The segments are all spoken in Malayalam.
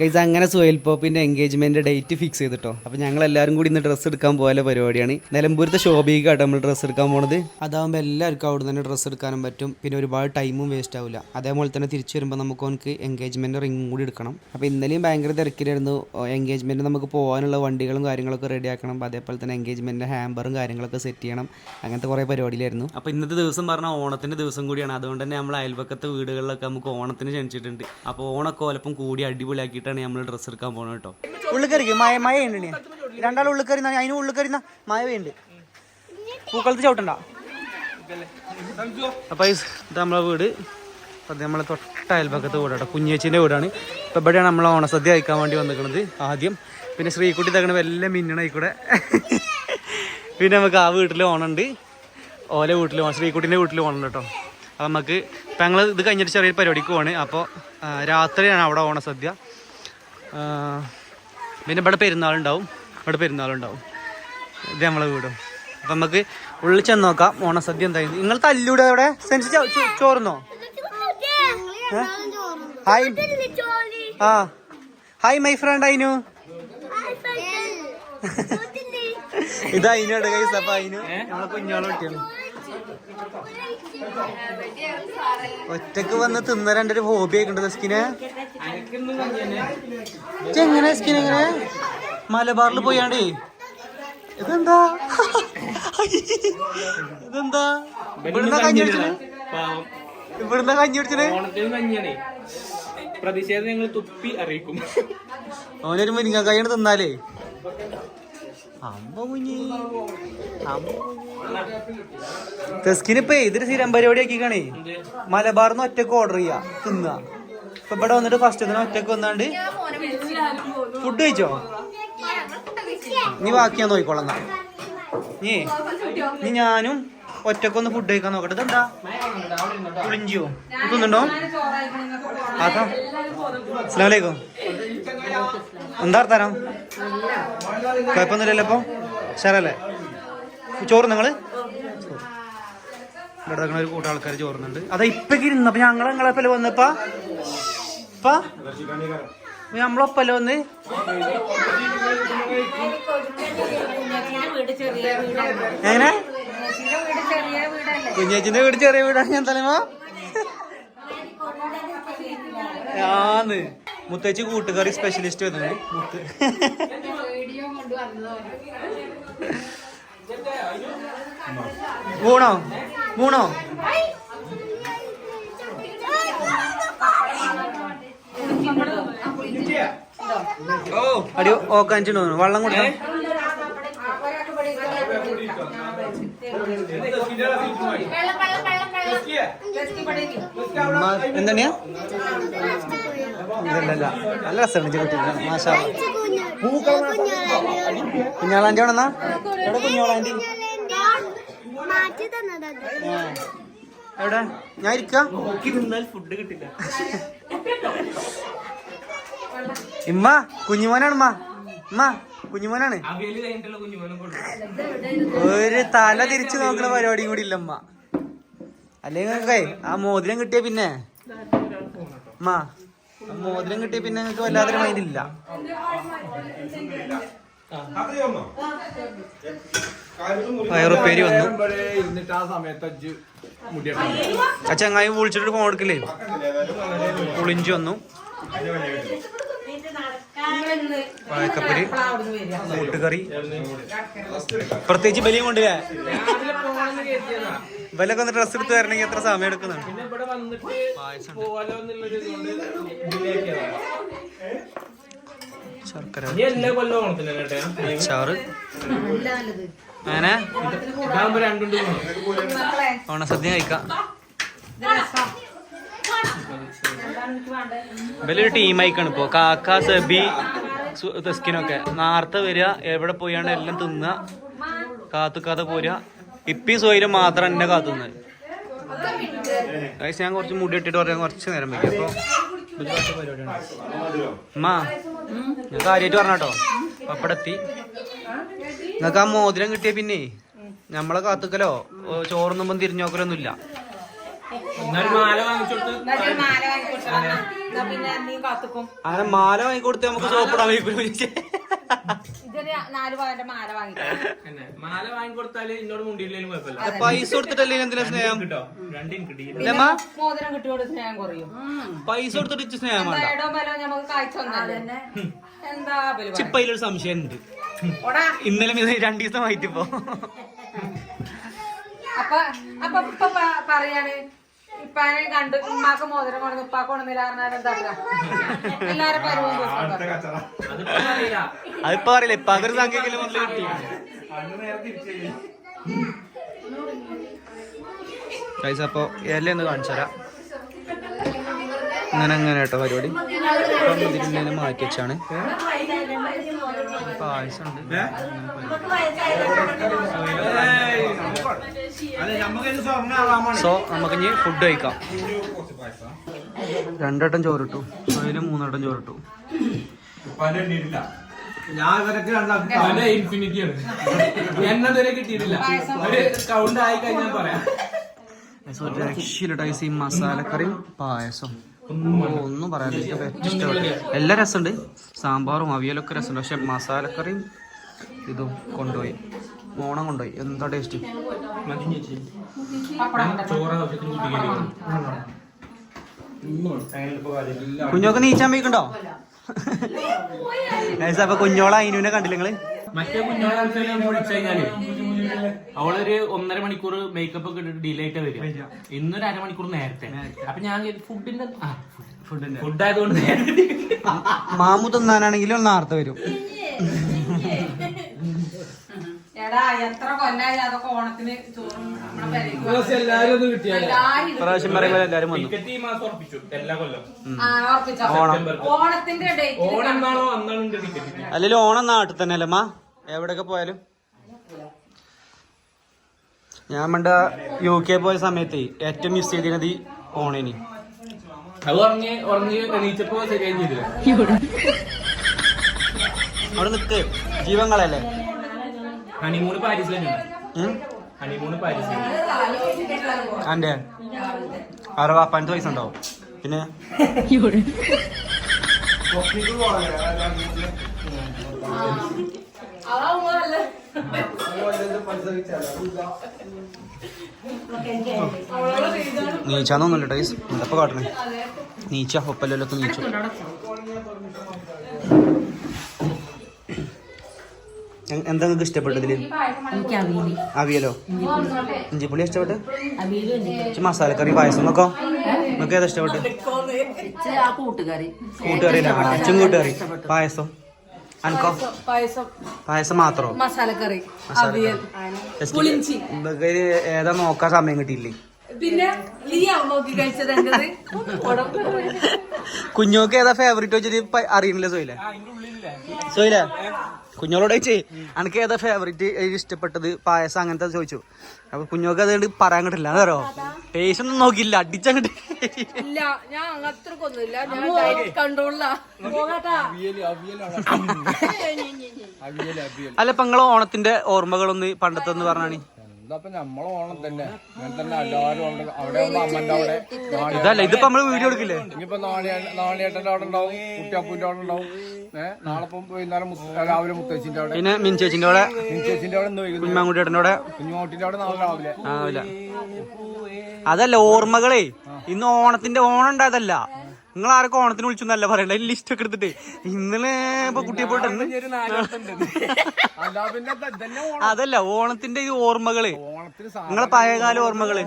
ഗൈസ് അങ്ങനെ സുഹേൽ പോപ്പിന്റെ എൻഗേജ്മെന്റ് ഡേറ്റ് ഫിക്സ് ചെയ്തിട്ടോ. അപ്പൊ ഞങ്ങൾ എല്ലാവരും കൂടി ഇന്ന് ഡ്രസ്സ് എടുക്കാൻ പോയ പരിപാടിയാണ്. നിലമ്പൂരത്തെ ഷോബിക്കാട്ടോ നമ്മൾ ഡ്രസ്സ് എടുക്കാൻ പോണത്. അതാകുമ്പോൾ എല്ലാവർക്കും അവിടെ തന്നെ ഡ്രസ്സ് എടുക്കാനും പറ്റും. പിന്നെ ഒരുപാട് ടൈമും വേസ്റ്റ് ആവില്ല അതേപോലെ തന്നെ തിരിച്ചു വരുമ്പോൾ നമുക്ക് അവനക്ക് എൻഗേജ്മെന്റ് റിംഗ് കൂടി എടുക്കണം. അപ്പൊ ഇന്നലെയും ഭയങ്കര തിരക്കിലായിരുന്നു. എൻഗേജ്മെന്റ് നമുക്ക് പോകാനുള്ള വണ്ടികളും കാര്യങ്ങളൊക്കെ റെഡി ആക്കണം. അതേപോലെ തന്നെ എൻഗേജ്മെന്റിന്റെ ഹാമ്പറും കാര്യങ്ങളൊക്കെ സെറ്റ് ചെയ്യണം. അങ്ങനത്തെ കുറേ പരിപാടിയിലായിരുന്നു. അപ്പൊ ഇന്നത്തെ ദിവസം പറഞ്ഞാൽ ഓണത്തിന്റെ ദിവസം കൂടിയാണ്. അതുകൊണ്ട് തന്നെ നമ്മൾ അയൽപക്കത്തെ വീടുകളിലൊക്കെ നമുക്ക് ഓണത്തിന് ക്ഷണിച്ചിട്ടുണ്ട്. അപ്പോൾ ഓണക്കോലപ്പം കൂടി അടിപൊളിയാക്കിയിട്ടാണ് നമ്മൾ ഡ്രസ്സ് എടുക്കാൻ പോകുന്നത് കേട്ടോ. ഉള്ളിക്കറിക്ക് മഴ മഴ ഉണ്ട് രണ്ടാൾ ഉള്ളിക്കറി അതിന് ഉള്ളിക്കറി മഴ പെയ്യുണ്ട് പൂക്കളത്ത് ചവിട്ടണ്ട. അപ്പൊ ഇത് നമ്മളെ വീട്. അത് നമ്മളെ തൊട്ട അയൽപക്കത്ത് വീടാട്ടോ കുഞ്ഞേച്ചിന്റെ വീടാണ്. ഇപ്പൊ ഇവിടെയാണ് നമ്മൾ ഓണസദ്യ കഴിക്കാൻ വേണ്ടി വന്നിരിക്കുന്നത് ആദ്യം. പിന്നെ ശ്രീകുട്ടി തകണ വല്ല മിന്നണായിക്കൂടെ പിന്നെ നമുക്ക് ആ വീട്ടിൽ ഓണുണ്ട് ഓലെ വീട്ടിൽ ഓണം ശ്രീകുട്ടീന്റെ വീട്ടിൽ ഓണം കേട്ടോ. അപ്പം നമുക്ക് ഇപ്പം ഞങ്ങൾ ഇത് കഴിഞ്ഞിട്ട് ചെറിയൊരു പരിപാടിക്ക് പോവാണ്. അപ്പോൾ രാത്രിയാണ് അവിടെ ഓണസദ്യ സദ്യ. പിന്നെ ഇവിടെ പെരുന്നാളുണ്ടാവും. ഇവിടെ പെരുന്നാളുണ്ടാവും. ഇത് നമ്മളെ വീടും. അപ്പം നമുക്ക് ഉള്ളിൽ ചെന്ന് നോക്കാം ഓണസദ്യ എന്തായിരുന്നു. നിങ്ങൾ തല്ലൂടെ അവിടെ? സെൻസ് ചോർന്നോ ഹായ്. ആ. Hi my friend അയിനു. ഇത് കേട്ടോ കൈസ് അപ്പൊ അയിനു നമ്മളെ കുഞ്ഞോളെ കുട്ടിയാണ് ഒറ്റയ്ക്ക് വന്ന് തിന്ന രണ്ടൊരു ഹോബി ആയിട്ടുണ്ട് സ്കിനെ എങ്ങനെ സ്കിൻ എങ്ങനെ മലബാറിൽ പോയാണ്ടേ? ഇതെന്താ? ഇതെന്താ? ഇവിടുന്ന കഞ്ഞി അടിച്ചത് ഇവിടുന്ന കഞ്ഞി അടിച്ചത് പ്രതിഷേധം ഞങ്ങൾ തുപ്പി അറിയിക്കും. അവനൊരു മുരിങ്ങക്കായാണ് തിന്നാലേ. അമ്മ കുഞ്ഞി ഇതൊരു സ്ഥിരം പരിപാടി ആക്കിക്കാണേ മലബാർന്ന് ഒറ്റയ്ക്ക് ഓർഡർ ചെയ്യാ തിന്നാ. ഇപ്പൊ ഇവിടെ വന്നിട്ട് ഫസ്റ്റ് തന്നെ ഒറ്റയ്ക്ക് വന്നാണ്ട് ഫുഡ് കഴിച്ചോ? നീ ബാക്കി ഞാൻ നോക്കിക്കോളന്നാ നീ നീ ഞാനും ഒറ്റക്കൊന്ന് ഫുഡ് കഴിക്കാൻ നോക്കട്ടെ. ഇതെന്താ? പുളിഞ്ചിയോ? തിന്നുണ്ടോ ആക്കാം അസ്സലാമലൈക്കും. എന്താ തരാം കുഴപ്പമൊന്നുമില്ലല്ലോ അപ്പൊ ശരല്ലേ ചോറ് നിങ്ങൾ? ഇവിടെ ഒരു കൂട്ടം ആൾക്കാർ ചോറുന്നുണ്ട്. അതാ ഇപ്പൊക്കെ ഇരുന്നു ഞങ്ങൾ ഞങ്ങളെ പല വന്നപ്പാ ഇപ്പാ? നമ്മളൊപ്പല്ലേ വന്ന്? എങ്ങനെ? കുഞ്ഞേച്ചിന്റെ വീട് ചെറിയ വീടാണ് ഞാൻ തലമാ ആന്ന്. മുത്തേച്ചി കൂട്ടുകറി സ്പെഷ്യലിസ്റ്റ് വരുന്നത് മുത്ത്. മൂണോ? ഊണോ അടി ഓക്കാഞ്ചു തോന്നുന്നു വെള്ളം കൊടുക്കണം. എന്താണ് ഇല്ലല്ല നല്ല രസമാണ് കുട്ടി മാഷാ കുഞ്ഞാളാന്റെ ആണെന്നാ എവിടെ കുഞ്ഞോളാന്റെ ഞാൻ ഇരിക്കാം? ഫുഡ് കിട്ടില്ല. ഇമ്മ കുഞ്ഞുമോനാണ് ഉമ്മ. ഉമ്മ. കുഞ്ഞുമോനാണ്. ഒരു തല തിരിച്ചു നോക്കുന്ന പരിപാടിയും കൂടി ഇല്ല ഉമ്മ. അല്ലെങ്കിൽ നിങ്ങൾക്കേ? ആ മോതിരം കിട്ടിയ പിന്നെ. അമ്മാ ആ മോതിരം കിട്ടിയ പിന്നെ നിങ്ങൾക്ക് വല്ലാത്തൊരു മൈൻഡ് ഇല്ല. പയറുപ്പേരി വന്നു. ഇരുന്നിട്ട് ആ സമയത്ത് അജ്ജ് മുടിയാ ആ ചങ്ങായി വിളിച്ചിട്ട് ഫോൺ എടുക്കില്ലേ പുളിഞ്ചു വന്നു. വാഴക്കപ്പരി കൂട്ടുകറി. പ്രത്യേകിച്ച് ബലിയും കൊണ്ടില്ലേ വില ഒന്ന് ഡ്രസ് എടുത്ത് വരണമെങ്കിൽ എത്ര സമയം എടുക്കുന്നു. ശർക്കര. ചാറ്. അങ്ങനെ. ഓണസദ്യ കഴിക്കാം. വലിയൊരു ടീമായിക്കാണ് ഇപ്പോ. കാക്ക സെബി തെസ്കിനൊക്കെ. നേരത്തെ വരിക എവിടെ പോയാണ് എല്ലാം തിന്നുക കാത്തുക്കാതെ പോരുക. ഇപ്പി സോയിലും മാത്രം എന്നെ കാത്തുന്നത്. ഞാൻ കുറച്ച് മുടി ഇട്ടിട്ട് പറയാൻ കുറച്ച് നേരം വയ്ക്കും അപ്പൊ അമ്മാ ഞാൻ കാര്യമായിട്ട് പറഞ്ഞാട്ടോ പപ്പടെത്തി നിങ്ങൾക്ക് ആ മോതിരം കിട്ടിയ പിന്നെ നമ്മളെ കാത്തുക്കലോ? ഓ, ചോറൊന്നും അങ്ങനെ മാല വാങ്ങിക്കൊടുത്ത് നമുക്ക് സോപ്പിടാൻ മാല വാങ്ങിക്കണം എന്നെ മാല വാങ്ങിക്കൊടുത്താൽ എന്നോട് മുണ്ടിയില്ലേലും കുഴപ്പമില്ല. പൈസ കൊടുത്തിട്ടല്ലേ എന്തിനാ സ്നേഹം? മോതിരം കിട്ടിയോട് സ്നേഹം കുറയും. പൈസ കൊടുത്തിട്ട് ഇച്ച് സ്നേഹം ചിപ്പയിലൊരു സംശയം ഉണ്ട് ഓടാ. ഇന്നലെ രണ്ടു ദിവസം ആയിട്ടിപ്പോ. അപ്പൊ അപ്പൊ പറയാണ് ഇപ്പാനെ കണ്ടു ഉമ്മാക്ക് മോതിരം കൊണ്ടു ഉപ്പാക്ക് കൊണ്ടുവന്നില്ല പറഞ്ഞാൽ എന്താ എല്ലാരും പരുവം ദിവസം അതിപ്പോ അറിയില്ല അതിപ്പോ അറിയില്ല ഇപ്പൊ അതൊരു സംഖ്യക്കിൽ മുതൽ കിട്ടി. പൈസ അപ്പൊ എല്ലാം ഒന്ന് കാണിച്ചു തരാം. അങ്ങനെ അങ്ങനെ കേട്ടോ പരിപാടി. മാറ്റി വെച്ചാണ്. പായസം ഉണ്ട് സോ നമുക്ക് ഇനി ഫുഡ് കഴിക്കാം. രണ്ടെട്ടം ചോറിട്ടു. സോയിൽ മൂന്നെട്ടം ചോറിട്ടു. ഞാൻ ഇൻഫിനിറ്റി ആണ് എന്നതുവരെ കിട്ടിയിട്ടില്ല. ഒരു കൗണ്ട് ആയി കഴിഞ്ഞാൽ പറയാം രക്ഷയിലട്ടായി ഈ മസാലക്കറിയും പായസം ഒന്നും പറയാനില്ല. ഇഷ്ടപ്പെട്ടു എല്ലാ രസമുണ്ട്. സാമ്പാറും അവിയലൊക്കെ രസമുണ്ട്. പക്ഷെ മസാലക്കറിയും ഇതും കൊണ്ടുപോയി. ഓണം കൊണ്ടുപോയി. എന്താ ടേസ്റ്റ് കുഞ്ഞോക്ക് നീച്ചാൻ പോയിക്കണ്ടോ? അപ്പൊ കുഞ്ഞോളെ അയിനുവിനെ കണ്ടില്ല നിങ്ങൾ? മറ്റേ കുഞ്ഞോളെ വിളിച്ചു കഴിഞ്ഞാൽ അവളൊരു ഒന്നര മണിക്കൂർ മേക്കപ്പ് ഒക്കെ ഇട്ടിട്ട് ഡിലേ ആയിട്ട് വരും ഇന്നൊരു അരമണിക്കൂർ നേരത്തെ. അപ്പൊ ഞാൻ ഫുഡിന്റെ ഫുഡ് ആയതുകൊണ്ട് മാമുതന്നാനാണെങ്കിലും മാമു തിന്നാനാണെങ്കിലും നേരത്തെ വരും. പ്രാവശ്യം പറയുമ്പോൾ എല്ലാരും വന്നു. ടിക്കറ്റ് ഈ മാസം ഉറപ്പിച്ചു. എല്ലാ ആ, ഉറപ്പിച്ചോ. ഓണം. ഓണത്തിന്റെ ഡേറ്റ് ഓണം എന്നാണോ അന്നാണ് ടിക്കറ്റ് അല്ലെങ്കിൽ ഓണം നാട്ടിൽ തന്നെ അല്ലേ മാ? എവിടെയൊക്കെ പോയാലും. ഞാൻ പണ്ട യു കെ പോയ സമയത്ത് ഏറ്റവും മിസ് ചെയ്തിരുന്നത് ഈ ഓണേനി അത് ഉറങ്ങി ഉറങ്ങി എണീച്ചപ്പോ ശരിയായി ചെയ്തില്ല അവിടെ നിക്ക് ജീവങ്ങളല്ലേ ഹണിമൂണ് പാരീസിൽ അന്റെ ആറ് വാപ്പാനത്തെ പൈസ ഉണ്ടാവും പിന്നെ അതാവുമ്പോ നല്ല നീച്ചാന്നൊന്നുമില്ല ടൈസ് എന്തപ്പോ കാട്ടണേ? നീച്ച ഒപ്പല്ലൊക്കെ നീച്ചു. എന്താ നിങ്ങൾക്ക് ഇഷ്ടപ്പെട്ടതിൽ? അവിയൽ? ഇഞ്ചിപ്പുളി ഇഷ്ടപ്പെട്ട്? മസാലക്കറി പായസം നോക്കോ നിങ്ങൾക്ക് ഏതാ ഇഷ്ടപ്പെട്ട്? കൂട്ടുകറി. കൂട്ടുകറി അച്ഛൻ കൂട്ടുകറി. പായസം? അനക്കോ? പായസം പായസം. മാത്രോ? മസാലക്കറി ഏതാ നോക്കാൻ സമയം കിട്ടിയില്ലേ? പിന്നെ കുഞ്ഞോക്ക് ഏതാ ഫേവറേറ്റ് വെച്ചിട്ട് അറിയണില്ല സോയില? സോയില? കുഞ്ഞോളോട് ചോദിച്ചേ അനക്ക് ഏതാ ഫേവറേറ്റ് ഇഷ്ടപ്പെട്ടത്? പായസം അങ്ങനത്തെ ചോദിച്ചു. അപ്പൊ കുഞ്ഞോക്ക് അതുകൊണ്ട് പറയാൻ കിട്ടില്ല അതോ. ടേസ്റ്റ് ഒന്നും നോക്കിയില്ല അടിച്ചങ്ങട്ട് ഇല്ല ഞാൻ ഞാൻ ഡയറ്റ് കൺട്രോളിലാ അല്ല ഇപ്പൊ നിങ്ങളെ ഓണത്തിന്റെ ഓർമ്മകളൊന്ന് പണ്ടത്തെ ഒന്ന് പറഞ്ഞാണി ഇതപ്പൊ നമ്മളെ ഓണം തന്നെ. അങ്ങനെ തന്നെ എല്ലാവരും അവിടെ അമ്മന്റെ അവിടെ നാളെ ഇതല്ല ഇതിപ്പോ നമ്മൾ വീഡിയോ എടുക്കില്ലേ? ഇനിയിപ്പോ നാളെ നാളെയേട്ടന്റെ അവിടെ ഉണ്ടാവും കുട്ടിയപ്പൂന്റെ അവിടെ ഉണ്ടാവും. ഏഹ് നാളെ ഇപ്പം വൈകുന്നേരം രാവിലെ മുത്തച്ഛന്റെ അവിടെ. പിന്നെ മിൻചേച്ചിന്റെ അവിടെ ചേച്ചിന്റെ അവിടെ അവിടെ. കുഞ്ഞുമോട്ടിന്റെ അവിടെ നാളെ രാവിലെ. അതല്ല ഓർമ്മകളേ. ഇന്ന് ഓണത്തിന്റെ ഓണം ഉണ്ടായതല്ല നിങ്ങൾ ആരൊക്കെ ഓണത്തിന് വിളിച്ചു എന്നല്ല പറയണ്ട ലിസ്റ്റ് ഒക്കെ എടുത്തിട്ട്. ഇന്നലെ ഇപ്പൊ കുട്ടിയെ പോയിട്ട് അതല്ല ഓണത്തിന്റെ ഈ ഓർമ്മകൾ. നിങ്ങളെ പഴയകാല ഓർമ്മകൾ.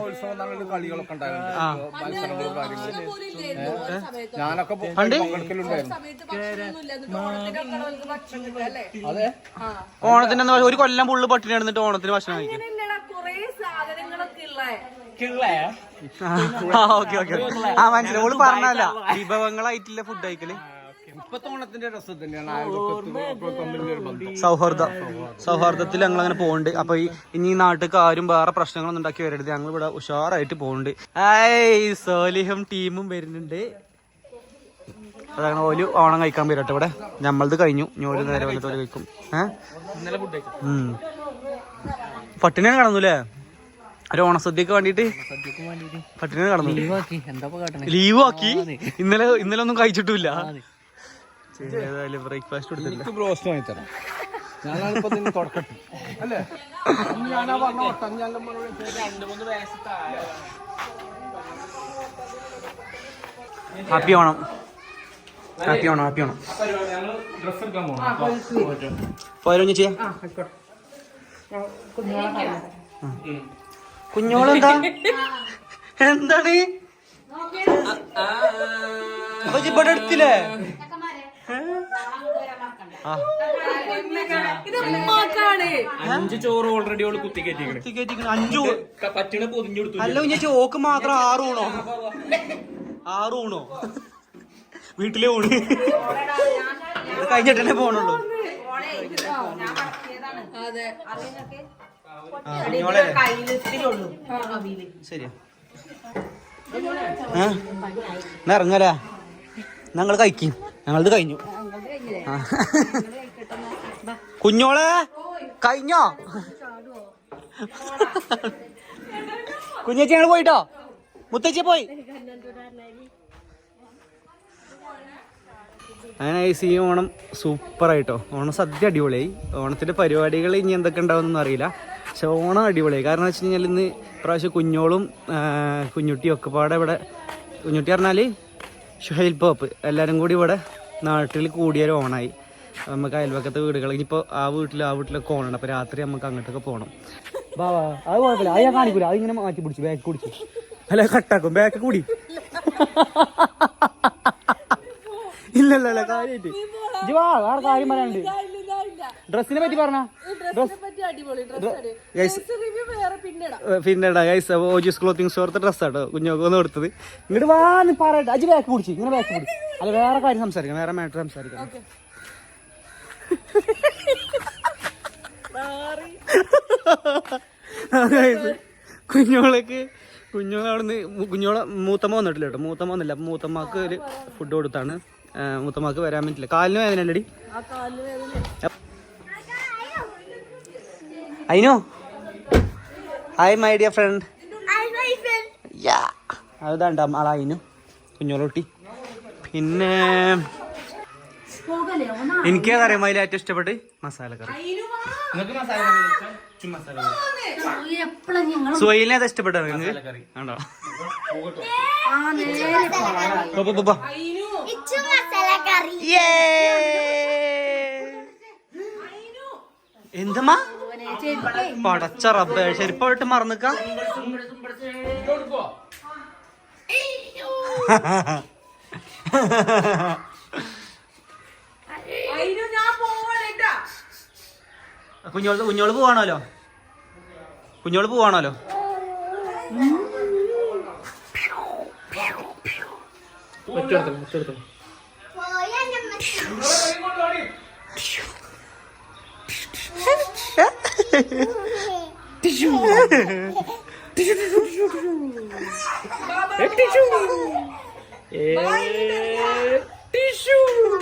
പണ്ട്? ഓണത്തിന് ഒരു കൊല്ലം പുള്ളു പട്ടിണി നടന്നിട്ട് ഓണത്തിന് ഭക്ഷണം കഴിക്കും. Okay okay. ആ മനസ്സിലായി. ഓൾ പറഞ്ഞല്ല വിഭവങ്ങളായിട്ടില്ല ഫുഡ് കഴിക്കൽ. സൗഹാർദ്ദം. സൗഹാർദ്ദത്തിൽ ഞങ്ങൾ അങ്ങനെ പോകുന്നുണ്ട് അപ്പൊ ഈ ഇനി ഈ നാട്ടിൽ ആരും വേറെ പ്രശ്നങ്ങളൊന്നും ഉണ്ടാക്കി വരരുത്. ഞങ്ങൾ ഇവിടെ ഉഷാറായിട്ട് പോകുന്നുണ്ട് ഐ സോലിഹും ടീമും വരുന്നുണ്ട്. അതാണ് ഓൽ ഓണം കഴിക്കാൻ വരട്ടെ ഇവിടെ. നമ്മളത് കഴിഞ്ഞു. ഞോൽ നേരെ വന്നിട്ട് ഓൽ കഴിക്കും. ഏഹ് ഇന്നലെ ഫുഡ് കഴിച്ചു? പട്ടിണിയാണ് കാണുന്നു അല്ലേ ഒരു ഓണസദ്യക്ക് വേണ്ടിട്ട് പട്ടിണി കടന്നു. ലീവ് ആക്കി ഇന്നലെ ഇന്നലെ ഒന്നും കഴിച്ചിട്ടില്ല ബ്രേക്ക്ഫാസ്റ്റ് കൊടുത്തില്ല ബ്രോസ്റ്റ് വാങ്ങി തരാം happy Onam. Happy Onam happy Onam. Dress എടുക്കാൻ പോകണം പോയാലോ ചേച്ചിയെ കുഞ്ഞോളെന്താ? എന്താണ്? അപ്പൊ ഇവിടെ എടുത്തില്ലേ അഞ്ച് ചോറ് ഓൾറെഡി ഓൾ കുത്തി കയറ്റിക്കണ് ടിക്കറ്റ് അഞ്ചു പറ്റണ പൊതിഞ്ഞു കൊടുത്തു അല്ല കുഞ്ഞ ചോക്ക് മാത്രം ആറ് ഊണോ? ആറ് ഊണോ? വീട്ടിലെ ഊണ്. കഴിഞ്ഞിട്ടല്ലേ പോണുള്ളൂ. അതെ. ശരിയാ. എന്നാ ഞങ്ങൾ കഴിക്കും. ഞങ്ങളത് കഴിഞ്ഞു. കുഞ്ഞോളെ കഴിഞ്ഞോ? കുഞ്ഞേച്ചി ഞങ്ങൾ പോയിട്ടോ? മുത്തച്ഛി പോയി. അങ്ങനെ ഈ ഓണം സൂപ്പറായിട്ടോ ഓണം സദ്യ അടിപൊളിയായി. ഓണത്തിന്റെ പരിപാടികൾ ഇനി എന്തൊക്കെ ഉണ്ടാവുമെന്നൊന്നും അറിയില്ല. പക്ഷെ ഓണം അടിപൊളിയായി. കാരണം വെച്ച് കഴിഞ്ഞാൽ ഇന്ന് ഇപ്രാവശ്യം കുഞ്ഞോളും കുഞ്ഞുട്ടിയും ഒക്കെ പാടെ ഇവിടെ കുഞ്ഞുട്ടി പറഞ്ഞാൽ ഷുഹൈൽ പോപ്പ് എല്ലാവരും കൂടി ഇവിടെ നാട്ടിൽ കൂടിയൊരു ഓണായി. നമുക്ക് അയൽവക്കത്തെ വീടുകൾ ഇനിയിപ്പോൾ ആ വീട്ടിൽ ആ വീട്ടിലൊക്കെ ഓണുണ്ട് അപ്പോൾ രാത്രി നമുക്ക് അങ്ങോട്ടൊക്കെ പോകണം വാ അത് കുഴപ്പമില്ല. അത് ഞാൻ കാണിക്കൂല. അത് ഇങ്ങനെ മാറ്റി പിടിച്ചു ബാക്ക് പിടിച്ചു. അല്ല കട്ടാക്കും ബാക്ക് കൂടി. ഇല്ലല്ലോ കാര്യമായിട്ട് വാ വേറെ കാര്യം പറയാനുണ്ട്. ഡ്രസ്സിനെ പറ്റി പറഞ്ഞോ? ഗൈസ്. ഓജീസ് ക്ലോത്തിങ് സ്റ്റോർത്തെ ഡ്രസ്സാട്ടോ കുഞ്ഞോക്ക് ഒന്ന് കൊടുത്തത്. ഇങ്ങോട്ട് വാന്ന് പറയട്ടെ. അജി ബാക്ക് പിടിച്ച് ഇങ്ങനെ ബാക്ക് പിടിച്ച്. അല്ല വേറെ കാര്യം സംസാരിക്കാം വേറെ മാറ്റർ സംസാരിക്കാം. കുഞ്ഞോളേക്ക് കുഞ്ഞോളക്ക് കുഞ്ഞോളെ അവിടുന്ന് കുഞ്ഞോളെ മൂത്തമ്മ വന്നിട്ടില്ല കേട്ടോ. മൂത്തമ്മ വന്നില്ല. അപ്പൊ മൂത്തമ്മക്ക് ഒരു ഫുഡ് കൊടുത്താണ്. മൂത്തമ്മക്ക് വരാൻ പറ്റില്ല. കാലിന് വേദന അല്ലടി? അയിനോ? Hi my dear friend yeah അതാണ്ട ആളായിനു കുഞ്ഞോളൂട്ടി. പിന്നെ എനിക്കേതറിയാം അതിൽ ഏറ്റവും ഇഷ്ടപ്പെട്ട് മസാല കറി. ഇഷ്ടം? ചുമ്മാ മസാല കറി. സുഹൈലിനെ അത് ഇഷ്ടപ്പെട്ടത് നിങ്ങൾക്ക് കറി. ആണോ ഇച്ചു മസാല കറി. എന്തമ്മാ? പടച്ച റബ്ബേ ശരിപ്പോട്ട് മറന്നിക്ക? പോവാണേട്ടാ കുഞ്ഞോൾ കുഞ്ഞോൾ പോവാണല്ലോ കുഞ്ഞോൾ പോവാണല്ലോ ഒറ്റെടുത്തോ ഒറ്റെടുത്തോ പോയാ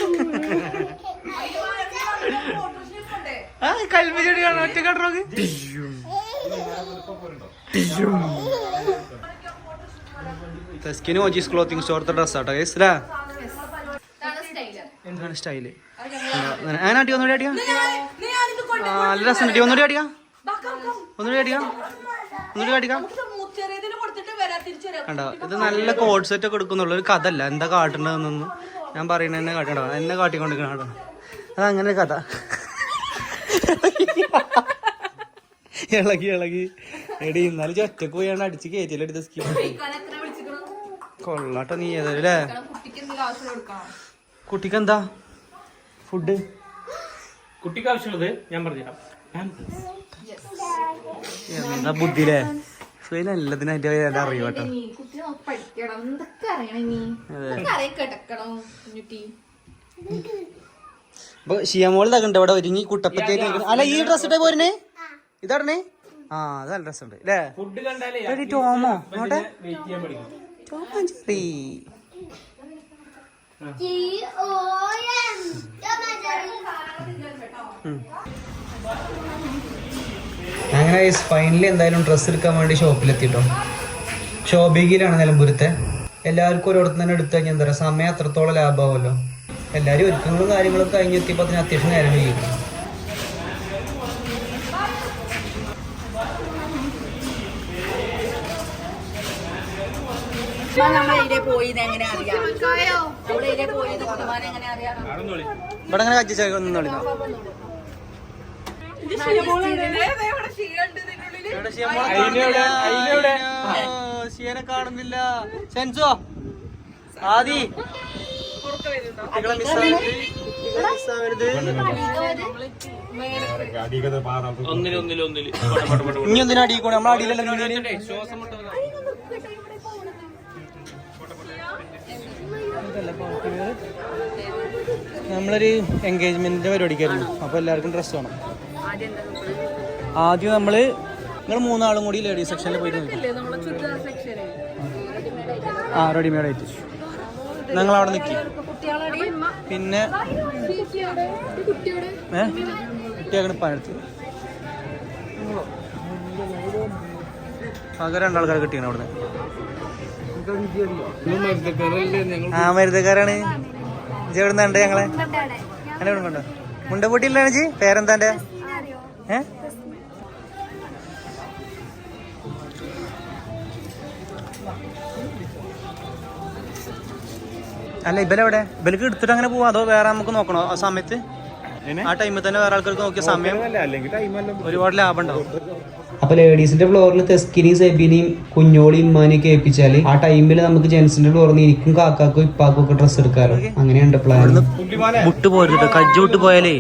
നമ്മ ആ കൽപ്പിച്ചെടി കാണാൻ ഒറ്റ കട്ടറോക്ക് തസ്കിന് ഓജീസ് ക്ലോത്തിങ് സ്റ്റോറത്തെ ഡ്രസ്സാട്ടോ കേസിലാ എന്താണ് സ്റ്റൈൽ അങ്ങനെ അടി ഒന്നുകൂടി അടിയാ നല്ല രസം. അടി ഒന്നുകൂടി അടിക്കാം ഒന്നുകൂടി അടിക്കാം ഒന്നുകൂടി അടിക്കാം കണ്ടോ? ഇത് നല്ല കോഡ് സെറ്റ് ഒക്കെ എടുക്കുന്നുള്ള. ഒരു കഥ അല്ല എന്താ കാട്ടേണ്ടതെന്നൊന്നും ഞാൻ പറയുന്നത് എന്നെ കാട്ടണ്ടോ എന്നെ കാട്ടിക്കൊണ്ടിരിക്കണം കേട്ടോ. അതങ്ങനെ ഒരു കഥ. ഇളകി ഇളകി. എടി ഇന്നാലും ചൊറ്റക്ക് പോയാണ് അടിച്ച് കയറ്റിയല്ലേ എടുത്ത സ്കീം കൊള്ളാട്ടോ നീ ഏതായാലും അല്ലേ? കുട്ടിക്ക് എന്താ ഫുഡ്? കുട്ടിക്ക് ആവശ്യമുള്ളത് ഞാൻ പറഞ്ഞുതരാം എന്താ ബുദ്ധിയില്ലേ എല്ലാത്തിനും അതിന്റെ അറിയും കേട്ടോ. അപ്പൊ ഷിയമോൾ തകണ്ട് ഇവിടെ ഒരുങ്ങി അല്ല ഈ ഡ്രസ് ഇട്ടേ പോരുന്നേ? ഇതാടണേ ആ അത് നല്ല ഡ്രസ് ഉണ്ട് അല്ലേ? ഫുഡ് കണ്ടാലേ എടി ടോമോ നോട്ടെ അങ്ങനെ ഫൈനലി എന്തായാലും ഡ്രസ്സ് എടുക്കാൻ വേണ്ടി ഷോപ്പിലെത്തിട്ടോ ഷോബിഗിലാണ് നിലമ്പൂരത്തെ എല്ലാവർക്കും ഒരിടത്ത് തന്നെ എടുത്തു കഴിഞ്ഞാൽ എന്താ പറയുക സമയം അത്രത്തോളം ലാഭമാവുമല്ലോ എല്ലാവരും ഒരുക്കങ്ങളും കാര്യങ്ങളും കഴിഞ്ഞെത്തിയപ്പോൾ അതിന് അത്യാവശ്യം നേരം കഴിയും നമ്മളെ പോയി എങ്ങനെ അറിയാം? നമ്മളെ പോയി കുമാരൻ എങ്ങനെ അറിയാം? ഇവിടെ അങ്ങനെ കച്ചിച്ച നിന്നോളി ഷിയനെ കാണുന്നില്ല. സെൻസോ? ആദി? ഒന്നിൽ ഒന്നിൽ ഒന്നിൽ. ഇനി എന്തിനാ കൂടെ? നമ്മളെ അടിയിലല്ലോ നമ്മളൊരു എൻഗേജ്മെന്റിന്റെ പരിപാടിക്കായിരുന്നു. അപ്പൊ എല്ലാവർക്കും ഡ്രസ് വേണം. ആദ്യം നമ്മൾ? നിങ്ങൾ മൂന്നാളും കൂടി ലേഡീസ് സെക്ഷനിൽ പോയിട്ട് നിൽക്കും. ആ റെഡിമെയ്ഡ് ആയിട്ട്. ഞങ്ങൾ അവിടെ നിൽക്കി പിന്നെ ഏ? കുട്ടിയാക്കണ പഴത്ത് ആകെ രണ്ടാൾക്കാരെ കിട്ടിയാണ് അവിടുന്ന്. ആ മരുതക്കാരാണ് ഇജ്ജ് എവിടെ നിന്നുണ്ട് ഞങ്ങളെ? അങ്ങനെ ഇവിടെ കൊണ്ടോ? മുണ്ടപ്പൊട്ടിയില്ലാണ് ജി പേരെന്താ എന്റെ ഏ? അല്ല ഇബലെവിടെ? ഇബലക്ക് എടുത്തിട്ട് അങ്ങനെ പോവാ? അതോ വേറെ നമുക്ക് നോക്കണോ ആ സമയത്ത്? ആ ടൈമിൽ തന്നെ വേറെ ആൾക്കാർക്ക് നോക്കിയ സമയം ഒരുപാട് ലാഭം ഉണ്ടാവും. അപ്പൊ ലേഡീസിന്റെ ഫ്ലോറിൽ തെസ്കിനെയും സെബിനെയും കുഞ്ഞോളിയും ഉമ്മാനെയും കേൾപ്പിച്ചാൽ ആ ടൈമിൽ നമുക്ക് ജെൻസിന്റെ ഫ്ലോറിൽ നിന്ന് എനിക്കും കാക്കാക്കും ഇപ്പാക്കും ഒക്കെ ഡ്രസ്സ് എടുക്കാറ് അങ്ങനെയുണ്ട് പ്ലാൻ വിട്ടു പോരുത് കജ്ജ് വിട്ട് പോയാലേ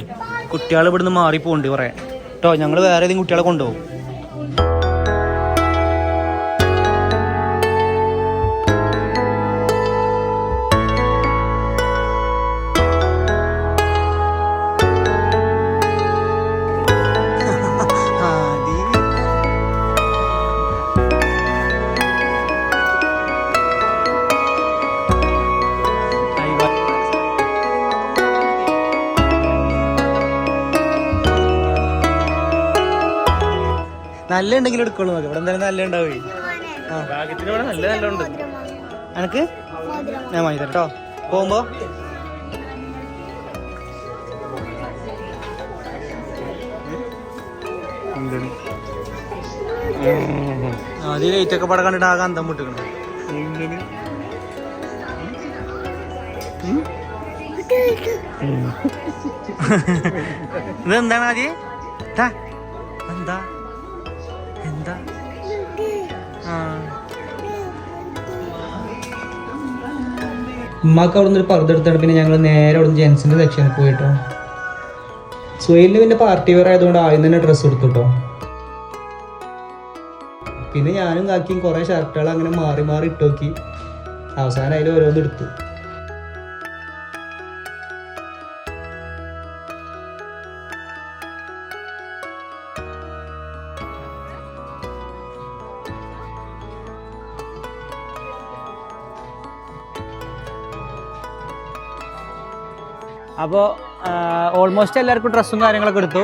കുട്ടികൾ ഇവിടുന്ന് മാറി പോണ്ടി കുറെ. കേട്ടോ ഞങ്ങൾ വേറെ ഏതെങ്കിലും കുട്ടികളെ കൊണ്ടുപോകും. നല്ല ഉണ്ടെങ്കിലും എടുക്കുള്ളൂ നോക്ക് ഇവിടെ എന്തായാലും നല്ല ഉണ്ടാവേ നല്ല നല്ല ഉണ്ട് എനക്ക് ഞാൻ വാങ്ങി തരട്ടോ പോകുമ്പോ അത് ലൈറ്റ് ഒക്കെ പടം കണ്ടിട്ട് ആകെ അന്തം മുട്ടിക്കണം ഇതെന്താണ് ആദ്യം. എന്താ എന്താ? ഉമ്മാക്ക് അവിടെ നിന്ന് പർദ്ദ പിന്നെ ഞങ്ങൾ നേരെ അവിടെ നിന്ന് ജെൻസിന്റെ സെക്ഷനിൽ പോയിട്ടോ. സുഹൈലിന് പിന്നെ പാർട്ടി വെയർ ആയതുകൊണ്ട് ആദ്യം തന്നെ ഡ്രസ്സ് എടുത്തു കേട്ടോ പിന്നെ ഞാനും കാക്കിയും കുറേ ഷർട്ടുകൾ അങ്ങനെ മാറി മാറി ഇട്ടു നോക്കി അവസാനം അതിൽ ഓരോന്ന് എടുത്തു. അപ്പോൾ ഓൾമോസ്റ്റ് എല്ലാവർക്കും ഡ്രസ്സും കാര്യങ്ങളൊക്കെ എടുത്തു.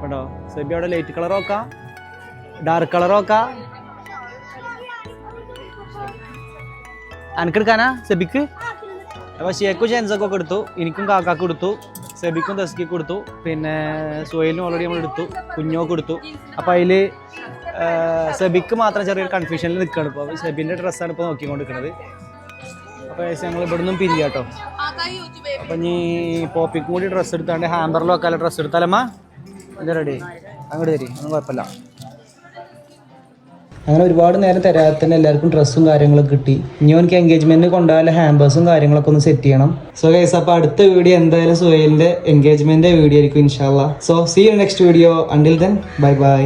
കേട്ടോ സെബി അവിടെ ലൈറ്റ് കളർ നോക്കാം. ഡാർക്ക് കളർ നോക്കാം. അനക്കെടുക്കാനാ സെബിക്ക്? അപ്പോൾ ഷേക്കും ജെൻസൊക്കെ ഒക്കെ എടുത്തു. എനിക്കും കാക്കാക്കും കൊടുത്തു. സെബിക്കും ദസ്കി കൊടുത്തു. പിന്നെ സുഹൈലിനും ഓൾറെഡി നമ്മൾ എടുത്തു. കുഞ്ഞോ കൊടുത്തു. അപ്പോൾ അതിൽ സെബിക്ക് മാത്രം ചെറിയൊരു കൺഫ്യൂഷനിൽ നിൽക്കുകയാണ് ഇപ്പോൾ സെബിന്റെ ഡ്രസ്സാണ് ഇപ്പോൾ നോക്കിക്കൊണ്ടിരിക്കുന്നത് അപ്പോൾ ഞങ്ങൾ ഇവിടെ നിന്നും പിരിയാട്ടോ അപ്പൊ ഇനി പോപ്പിക്കും കൂടി ഡ്രസ്സ് എടുത്താണ്ട് ഹാമ്പറിലോ ഒക്കെ ഡ്രസ്സ് എടുത്താലമ്മ എന്താ റെഡി അങ്ങോട്ട് തരി ഒന്നും കുഴപ്പമില്ല. അങ്ങനെ ഒരുപാട് നേരം തരാതെ തന്നെ എല്ലാവർക്കും ഡ്രസ്സും കാര്യങ്ങളൊക്കെ കിട്ടി. ഇനി എനിക്ക് എൻഗേജ്മെന്റിന് കൊണ്ടുപോകാൻ ഹാമ്പേഴ്സും കാര്യങ്ങളൊക്കെ ഒന്ന് സെറ്റ് ചെയ്യണം. സോ ഗൈസ് അപ്പോൾ അടുത്ത വീഡിയോ എന്തായാലും സുഹേലിന്റെ എൻഗേജ്മെന്റ് വീഡിയോ ആയിരിക്കും ഇൻഷാല്ല so see you next video until then bye bye